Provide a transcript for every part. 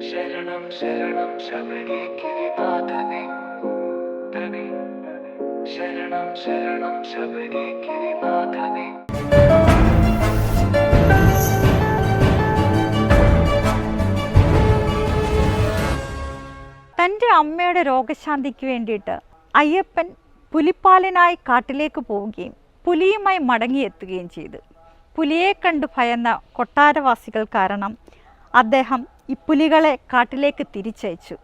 ശരണം ശരണം ശബരി ഗിരിനാഥനെ ശരണം ശരണം ശബരി തന്റെ അമ്മയുടെ രോഗശാന്തിക്ക് വേണ്ടിയിട്ട് അയ്യപ്പൻ പുലിപ്പാലിനായി കാട്ടിലേക്ക് പോവുകയും പുലിയുമായി മടങ്ങിയെത്തുകയും ചെയ്തു. പുലിയെ കണ്ട് ഭയന്ന കൊട്ടാരവാസികൾ കാരണം അദ്ദേഹം ഈ പുലികളെ കാട്ടിലേക്ക് തിരിച്ചയച്ചു.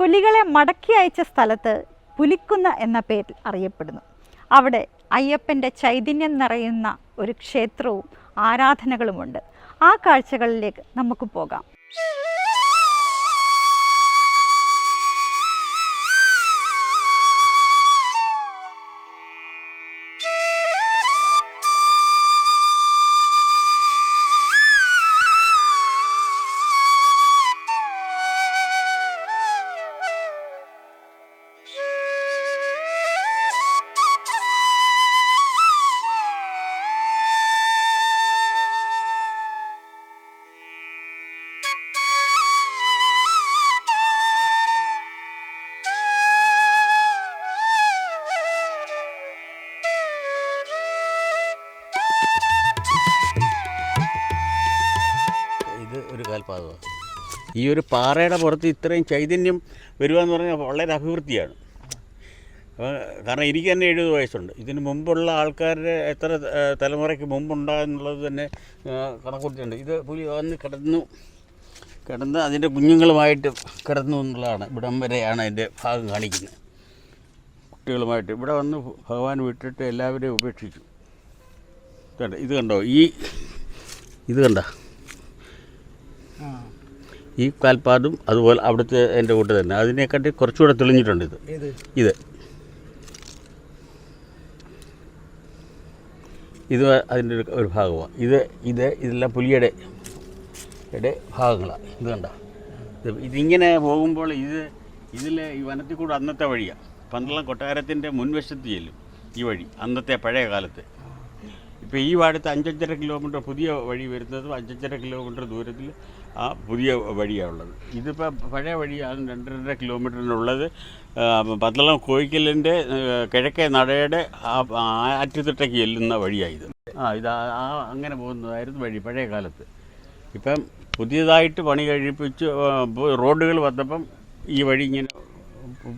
പുലികളെ മടക്കി അയച്ച സ്ഥലത്ത് പുലിക്കുന്ന എന്ന പേരിൽ അറിയപ്പെടുന്നു. അവിടെ അയ്യപ്പന്റെ ചൈതന്യം നിറയുന്ന ഒരു ക്ഷേത്രവും ആരാധനകളുമുണ്ട്. ആ കാഴ്ചകളിലേക്ക് നമുക്ക് പോകാം. ഈ ഒരു പാറയുടെ പുറത്ത് ഇത്രയും ചൈതന്യം വരിക എന്ന് പറഞ്ഞാൽ വളരെ അഭിവൃദ്ധിയാണ്. കാരണം എനിക്ക് തന്നെ എഴുപത് വയസ്സുണ്ട്. ഇതിന് മുമ്പുള്ള ആൾക്കാരുടെ എത്ര തലമുറയ്ക്ക് മുമ്പുണ്ടാകുന്നുള്ളത് തന്നെ കണക്കൂട്ടിട്ടുണ്ട് ഇത് പുലി വന്ന് കിടന്നു കിടന്ന് അതിന്റെ കുഞ്ഞുങ്ങളുമായിട്ട് കിടന്നു എന്നുള്ളതാണ്. ഇവിടം വരെയാണ് അതിന്റെ ഭാഗം കാണിക്കുന്നത്. കുട്ടികളുമായിട്ട് ഇവിടെ വന്ന് ഭഗവാൻ വിട്ടിട്ട് എല്ലാവരെയും ഉപേക്ഷിച്ചു. കണ്ടോ ഇത് കണ്ടോ? ഈ ഇത് കണ്ട? ഈ കാൽപ്പാതും അതുപോലെ അവിടുത്തെ എന്റെ കൂട്ട് തന്നെ. അതിനെക്കാട്ടി കുറച്ചുകൂടെ തെളിഞ്ഞിട്ടുണ്ട് ഇത്. ഇത്. ഇത് അതിന്റെ ഒരു ഒരു ഭാഗമാണ്. ഇത് ഇത് ഇതെല്ലാം പുലിയുടെ യുടെ ഭാഗങ്ങളാണ് ഇത് കണ്ട. ഇതിങ്ങനെ പോകുമ്പോൾ ഇത് ഇതിൽ ഈ വനത്തിൽ കൂടെ അന്നത്തെ വഴിയാണ് പന്തളം കൊട്ടാരത്തിന്റെ മുൻവശത്ത് ചെല്ലും ഈ വഴി. അന്നത്തെ പഴയ കാലത്ത്. ഇപ്പോൾ ഈ വാടത്ത് അഞ്ചഞ്ചര കിലോമീറ്റർ പുതിയ വഴി വരുന്നതും അഞ്ചഞ്ചര കിലോമീറ്റർ ദൂരത്തിൽ ആ പുതിയ വഴിയാണ് ഉള്ളത്. ഇതിപ്പോൾ പഴയ വഴിയാണ് രണ്ട് രണ്ടര കിലോമീറ്ററിനുള്ളത്. പത്തളം കോയിക്കലിന്റെ കിഴക്കേ നടയുടെ ആറ്റുതിട്ടയ്ക്ക് ചെല്ലുന്ന വഴിയായത് ആ ഇത് ആ അങ്ങനെ പോകുന്നതായിരുന്നു വഴി പഴയ കാലത്ത്. ഇപ്പം പുതിയതായിട്ട് പണി കഴിപ്പിച്ച് റോഡുകൾ വന്നപ്പം ഈ വഴി ഇങ്ങനെ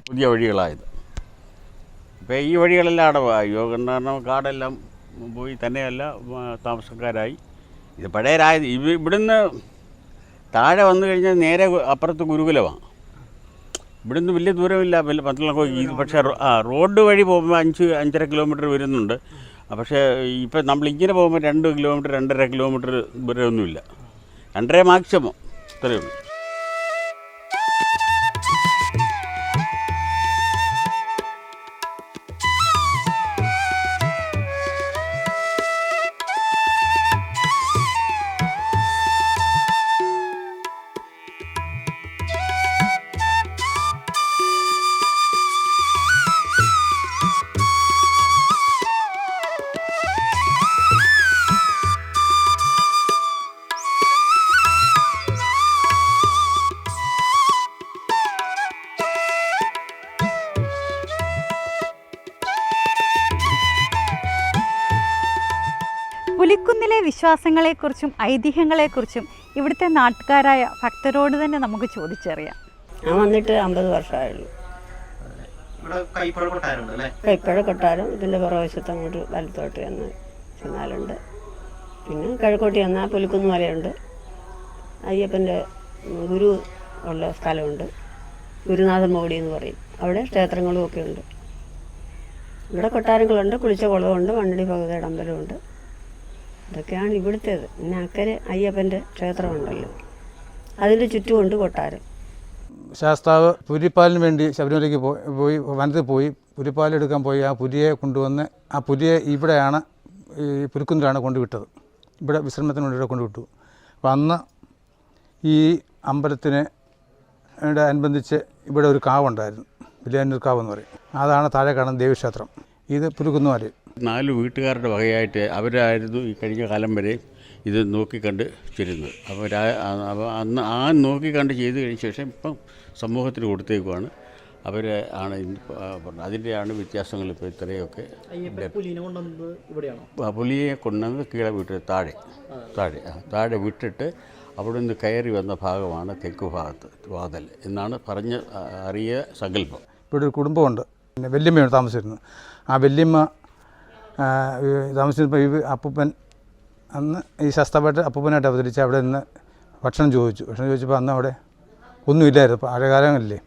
പുതിയ വഴികളായത്. ഇപ്പം ഈ വഴികളെല്ലാം അടവായി കാടെല്ലാം പോയി തന്നെയല്ല താമസക്കാരായി. ഇത് പഴയരായത് ഇവ ഇവിടുന്ന് താഴെ വന്നു കഴിഞ്ഞാൽ നേരെ അപ്പുറത്ത് ഗുരുകുലമാണ് ഇവിടുന്ന് വലിയ ദൂരമില്ല വലിയ പത്തനംതിട്ട പക്ഷേ ആ റോഡ് വഴി പോകുമ്പോൾ അഞ്ച് അഞ്ചര കിലോമീറ്റർ വരുന്നുണ്ട്. പക്ഷേ ഇപ്പം നമ്മൾ ഇങ്ങനെ പോകുമ്പോൾ രണ്ട് കിലോമീറ്റർ രണ്ടര കിലോമീറ്റർ ദൂരമൊന്നുമില്ല. രണ്ടര മാക്സിമം ഇത്രയേ ഉള്ളൂ. വിശ്വാസങ്ങളെക്കുറിച്ചും ഐതിഹ്യങ്ങളെക്കുറിച്ചും ഇവിടുത്തെ നാട്ടുകാരായ ഭക്തരോട് തന്നെ നമുക്ക് ചോദിച്ചറിയാം. ഞാൻ വന്നിട്ട് അമ്പത് വർഷമായുള്ളൂ. കൈപ്പഴ കൊട്ടാരം ഇതിന്റെ പുറവശത്ത് അങ്ങോട്ട് വലത്തോട്ട് എന്ന് ചെന്നാലുണ്ട്. പിന്നെ കിഴക്കോട്ട് ചെന്നാൽ പുലിക്കുന്ന് മലയുണ്ട്. അയ്യപ്പന്റെ ഗുരു ഉള്ള സ്ഥലമുണ്ട്. ഗുരുനാഥൻ മോടി എന്ന് പറയും. അവിടെ ക്ഷേത്രങ്ങളും ഒക്കെ ഉണ്ട്. ഇവിടെ കൊട്ടാരങ്ങളുണ്ട് കുളിച്ച കുളമുണ്ട് മണ്ണടി ഭഗവതിയുടെ അമ്പലമുണ്ട് ഇതൊക്കെയാണ് ഇവിടുത്തേത്. പിന്നെ അക്കരെ അയ്യപ്പന്റെ ക്ഷേത്രമുണ്ടല്ലോ. അതിന്റെ ചുറ്റുമുണ്ട് കൊട്ടാരം. ശാസ്താവ് പുലിപ്പാലിന് വേണ്ടി ശബരിമലയ്ക്ക് പോയി വനത്തിൽ പോയി പുലിപ്പാലെടുക്കാൻ പോയി ആ പുലിയെ കൊണ്ടുവന്ന് ആ പുലിയെ ഇവിടെയാണ് ഈ പുരുക്കുന്നിലാണ് കൊണ്ടുവിട്ടത്. ഇവിടെ വിശ്രമത്തിന് വേണ്ടി ഇവിടെ കൊണ്ടുവിട്ടു. അപ്പോൾ അന്ന് ഈ അമ്പലത്തിന് അനുബന്ധിച്ച് ഇവിടെ ഒരു കാവുണ്ടായിരുന്നു. പുലിയാനൂർ കാവ് എന്ന് പറയും. അതാണ് താഴെ കാണുന്ന ദേവീക്ഷേത്രം. ഇത് പുലിക്കുന്നുമാര് നാല് വീട്ടുകാരുടെ വകയായിട്ട് അവരായിരുന്നു ഈ കഴിഞ്ഞ കാലം വരെ ഇത് നോക്കിക്കണ്ട് ചെല്ലുന്നത് അപ്പോൾ അന്ന് ആ നോക്കിക്കണ്ട് ചെയ്ത് കഴിഞ്ഞ ശേഷം ഇപ്പം സമൂഹത്തിന് കൊടുത്തേക്കുവാണ്. അവർ ആണ് അതിന്റെയാണ് വ്യത്യാസങ്ങൾ ഇപ്പോൾ ഇത്രയൊക്കെ കൊണ്ടുവന്നത് പുലിയെ കൊണ്ടുവന്ന് കീഴെ വീട്ടിൽ താഴെ താഴെ ആ, താഴെ വിട്ടിട്ട് അവിടെ നിന്ന് കയറി വന്ന ഭാഗമാണ് തെക്ക് ഭാഗത്ത് വാതൽ എന്നാണ് പറഞ്ഞ് അറിയ സങ്കല്പം. ഇവിടെ ഒരു കുടുംബമുണ്ട്. പിന്നെ വല്യമ്മയാണ് താമസിച്ചിരുന്നത്. ആ വല്യമ്മ താമസിച്ചപ്പോൾ ഈ അപ്പൂപ്പൻ അന്ന് ഈ ശസ്ത്രപ്പെട്ട് അപ്പൂപ്പനായിട്ട് അവതരിച്ച് അവിടെ നിന്ന് ഭക്ഷണം ചോദിച്ചു. ഭക്ഷണം ചോദിച്ചപ്പോൾ അന്ന് അവിടെ ഒന്നുമില്ലായിരുന്നു പഴയകാലങ്ങളില്ലേ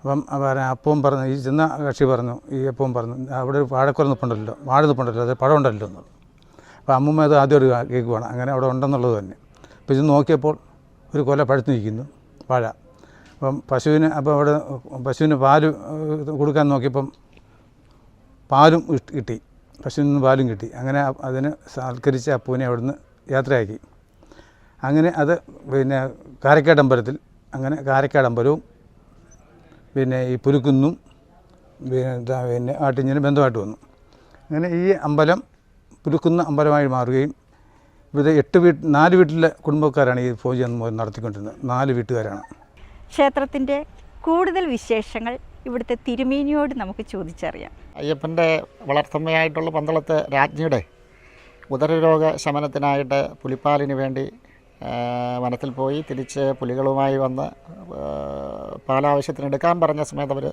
അപ്പം പറഞ്ഞ അപ്പവും പറഞ്ഞു ഈ ചെന്ന കക്ഷി പറഞ്ഞു ഈ അപ്പവും പറഞ്ഞു അവിടെ ഒരു വാഴക്കുറ നിൽപ്പുണ്ടല്ലോ വാഴ നിൽപ്പുണ്ടല്ലോ അത് പഴം ഉണ്ടല്ലോ എന്നുള്ളത് അപ്പോൾ അമ്മൂമ്മ അത് ആദ്യം ഒരു കേക്ക് കേൾക്കുവാണ് അങ്ങനെ അവിടെ ഉണ്ടെന്നുള്ളത് തന്നെ. അപ്പോൾ ഇത് നോക്കിയപ്പോൾ ഒരു കൊല പഴുത്തു നിൽക്കുന്നു വാഴ. അപ്പം പശുവിന് അപ്പോൾ അവിടെ പശുവിന് പാൽ കൊടുക്കാൻ നോക്കിയപ്പം പാലും കിട്ടി. പശുവിൽ നിന്ന് പാലും കിട്ടി. അങ്ങനെ അതിന് സാൽക്കരിച്ച് അപ്പൂനെ അവിടുന്ന് യാത്രയാക്കി. അങ്ങനെ അത് പിന്നെ കാരക്കാട് അമ്പലത്തിൽ അങ്ങനെ കാരക്കാട് അമ്പലവും പിന്നെ ഈ പുലുക്കുന്നും പിന്നെ പിന്നെ ആട്ടിഞ്ഞിനും ബന്ധമായിട്ട് വന്നു. അങ്ങനെ ഈ അമ്പലം പുലുക്കുന്ന അമ്പലമായി മാറുകയും ഇവിടെ എട്ട് വീട്ട് നാല് വീട്ടിലെ കുടുംബക്കാരാണ് ഈ പൂജ നടത്തിക്കൊണ്ടിരുന്നത്. നാല് വീട്ടുകാരാണ്. ക്ഷേത്രത്തിന്റെ കൂടുതൽ വിശേഷങ്ങൾ ഇവിടുത്തെ തിരുമേനിയോട് നമുക്ക് ചോദിച്ചറിയാം. അയ്യപ്പന്റെ വളർത്തമ്മയായിട്ടുള്ള പന്തളത്ത് രാജ്ഞിയുടെ ഉദരരോഗ ശമനത്തിനായിട്ട് പുലിപ്പാലിന് വേണ്ടി വനത്തിൽ പോയി തിരിച്ച് പുലികളുമായി വന്ന് പാലാവശ്യത്തിനെടുക്കാൻ പറഞ്ഞ സമയത്ത് അവർ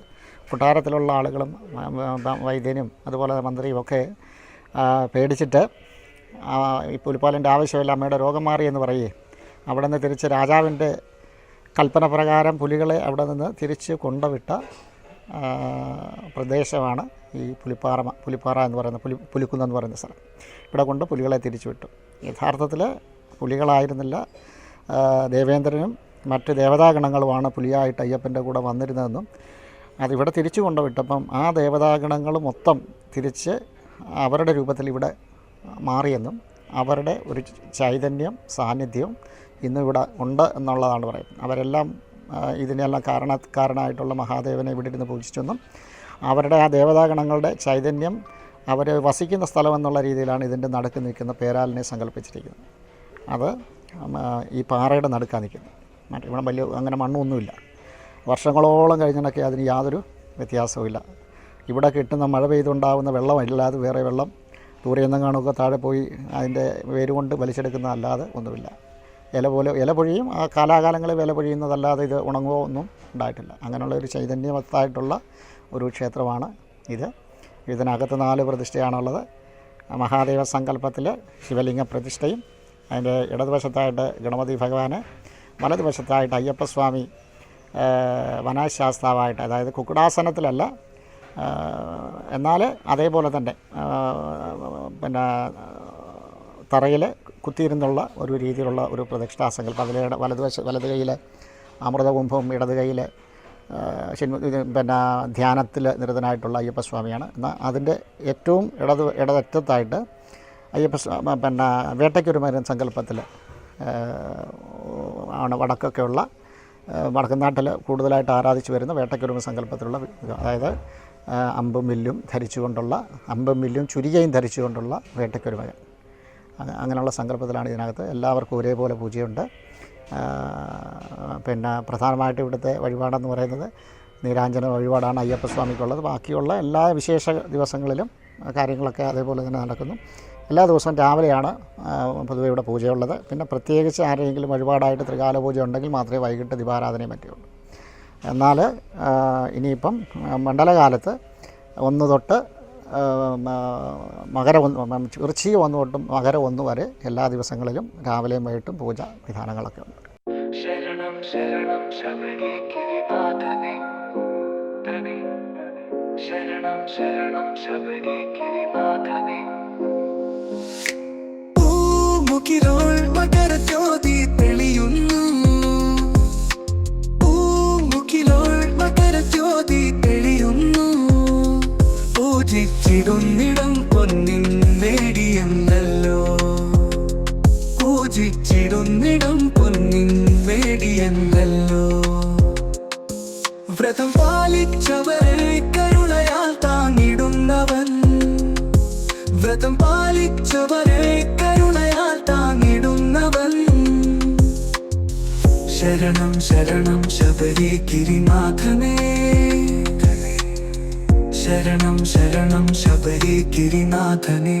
കൊട്ടാരത്തിലുള്ള ആളുകളും വൈദ്യനും അതുപോലെ മന്ത്രിയും ഒക്കെ പേടിച്ചിട്ട് ഈ പുലിപ്പാലിന്റെ ആവശ്യമില്ല അമ്മയുടെ രോഗം മാറി എന്ന് പറയുകയും അവിടെ നിന്ന് തിരിച്ച് രാജാവിന്റെ കൽപ്പന പ്രകാരം പുലികളെ അവിടെ നിന്ന് തിരിച്ച് കൊണ്ടുവിട്ട പ്രദേശമാണ് ഈ പുലിപ്പാറ പുലിപ്പാറ എന്ന് പറയുന്ന പുലി പുലിക്കുന്ന് എന്ന് പറയുന്ന സ്ഥലം. ഇവിടെ കൊണ്ട് പുലികളെ തിരിച്ചു വിട്ടു. യഥാർത്ഥത്തിൽ പുലികളായിരുന്നില്ല. ദേവേന്ദ്രനും മറ്റ് ദേവതാഗണങ്ങളുമാണ് പുലിയായിട്ട് അയ്യപ്പന്റെ കൂടെ വന്നിരുന്നതെന്നും അതിവിടെ തിരിച്ചു കൊണ്ടുവിട്ടപ്പം ആ ദേവതാഗണങ്ങൾ മൊത്തം തിരിച്ച് അവരുടെ രൂപത്തിൽ ഇവിടെ മാറിയെന്നും അവരുടെ ഒരു ചൈതന്യം സാന്നിധ്യവും ഇന്നിവിടെ ഉണ്ട് എന്നുള്ളതാണ് പറയുന്നത്. അവരെല്ലാം ആ, കാരണ കാരണമായിട്ടുള്ള മഹാദേവനെ ഇവിടെ ഇരുന്ന് പൂജിച്ചെന്നും അവരുടെ ആ ദേവതാഗണങ്ങളുടെ ചൈതന്യം അവർ വസിക്കുന്ന സ്ഥലമെന്നുള്ള രീതിയിലാണ് ഇതിന്റെ നടുക്ക് നിൽക്കുന്ന പേരാലിനെ സങ്കല്പിച്ചിരിക്കുന്നത്. അത് ഈ പാറയുടെ നടുക്കാൻ നിൽക്കുന്നത്. മറ്റേ ഇവിടെ വലിയ അങ്ങനെ മണ്ണൊന്നുമില്ല. വർഷങ്ങളോളം കഴിഞ്ഞിടൊക്കെ അതിന് യാതൊരു വ്യത്യാസവുമില്ല. ഇവിടെ കിട്ടുന്ന മഴ പെയ്തുണ്ടാകുന്ന വെള്ളമല്ലാതെ വേറെ വെള്ളം ദൂരെ നിന്നും കാണുക താഴെ പോയി അതിന്റെ വേരുകൊണ്ട് വലിച്ചെടുക്കുന്ന അല്ലാതെ ഒന്നുമില്ല. ഇല പോലെ ഇല പൊഴിയും. ആ കാലാകാലങ്ങളിൽ വില പൊഴിയുന്നതല്ലാതെ ഇത് ഉണങ്ങുകയോ ഒന്നും ഉണ്ടായിട്ടില്ല. അങ്ങനെയുള്ള ഒരു ചൈതന്യവത്തായിട്ടുള്ള ഒരു ക്ഷേത്രമാണ് ഇത്. ഇതിനകത്ത് നാല് പ്രതിഷ്ഠയാണുള്ളത്. മഹാദേവ സങ്കല്പത്തിൽ ശിവലിംഗ പ്രതിഷ്ഠയും അതിന്റെ ഇടതുവശത്തായിട്ട് ഗണപതി ഭഗവാന് വലതുവശത്തായിട്ട് അയ്യപ്പസ്വാമി വനശാസ്താവായിട്ട് അതായത് കുക്കുടാസനത്തിലല്ല എന്നാൽ അതേപോലെ തന്നെ പിന്നെ തറയിൽ കുത്തിയിരുന്നുള്ള ഒരു രീതിയിലുള്ള ഒരു പ്രദക്ഷിണാസങ്കല്പം അതിൽ വലതുവശ വലത് കയ്യിൽ അമൃതകുംഭവും ഇടത് കയ്യിൽ പിന്നെ ധ്യാനത്തിൽ നിരതനായിട്ടുള്ള അയ്യപ്പസ്വാമിയാണ്. എന്നാൽ അതിന്റെ ഏറ്റവും ഇടത് ഇടതറ്റത്തായിട്ട് അയ്യപ്പ പിന്നെ വേട്ടയ്ക്കൊരുമരൻ സങ്കല്പത്തിൽ ആണ് വടക്കൊക്കെയുള്ള ആ, വടക്കൻ നാട്ടിൽ കൂടുതലായിട്ട് ആരാധിച്ചു വരുന്ന വേട്ടയ്ക്കൊരുമ സങ്കല്പത്തിലുള്ള അതായത് അമ്പും വില്ലും ധരിച്ചുകൊണ്ടുള്ള അമ്പും വില്ലും ചുരികയും ധരിച്ചുകൊണ്ടുള്ള വേട്ടയ്ക്കൊരുമകൻ അങ്ങനെയുള്ള സങ്കല്പത്തിലാണ് ഇതിനകത്ത്. എല്ലാവർക്കും ഒരേപോലെ പൂജയുണ്ട്. പിന്നെ പ്രധാനമായിട്ട് ഇവിടുത്തെ വഴിപാടെന്ന് പറയുന്നത് നീരാഞ്ജന വഴിപാടാണ് അയ്യപ്പസ്വാമിക്കുള്ളത്. ബാക്കിയുള്ള എല്ലാ വിശേഷ ദിവസങ്ങളിലും കാര്യങ്ങളൊക്കെ അതേപോലെ തന്നെ നടക്കുന്നു. എല്ലാ ദിവസവും രാവിലെയാണ് പൊതുവേ ഇവിടെ പൂജയുള്ളത്. പിന്നെ പ്രത്യേകിച്ച് ആരെങ്കിലും വഴിപാടായിട്ട് ത്രികാല പൂജ ഉണ്ടെങ്കിൽ മാത്രമേ വൈകിട്ട് ദീപാരാധനയും പറ്റുള്ളൂ. എന്നാൽ ഇനിയിപ്പം മണ്ഡലകാലത്ത് ഒന്ന് തൊട്ട് മകര ഒന്ന് വൃശ്ചിക ഒന്ന് തൊട്ടും മകര ഒന്ന് വരെ എല്ലാ ദിവസങ്ങളിലും രാവിലെയും വൈകിട്ടും പൂജ വിധാനങ്ങളൊക്കെ ഉണ്ട്. ശരണം ശരണം ശബരിഗിരിനാഥനെ ശരണം ശരണം ശബരിഗിരിനാഥനെ പൂമുകിലോൾ മകരജ്യോതി തെളിയുന്നു. വ്രതം പാലിച്ചവരെ കരുണയാൽ താങ്ങി താങ്ങിടുന്നവൻ ശരണം ശരണം ശബരി ഗിരിനാഥനേ. ശരണം ശരണം ശബരി ഗിരിനാഥനേ.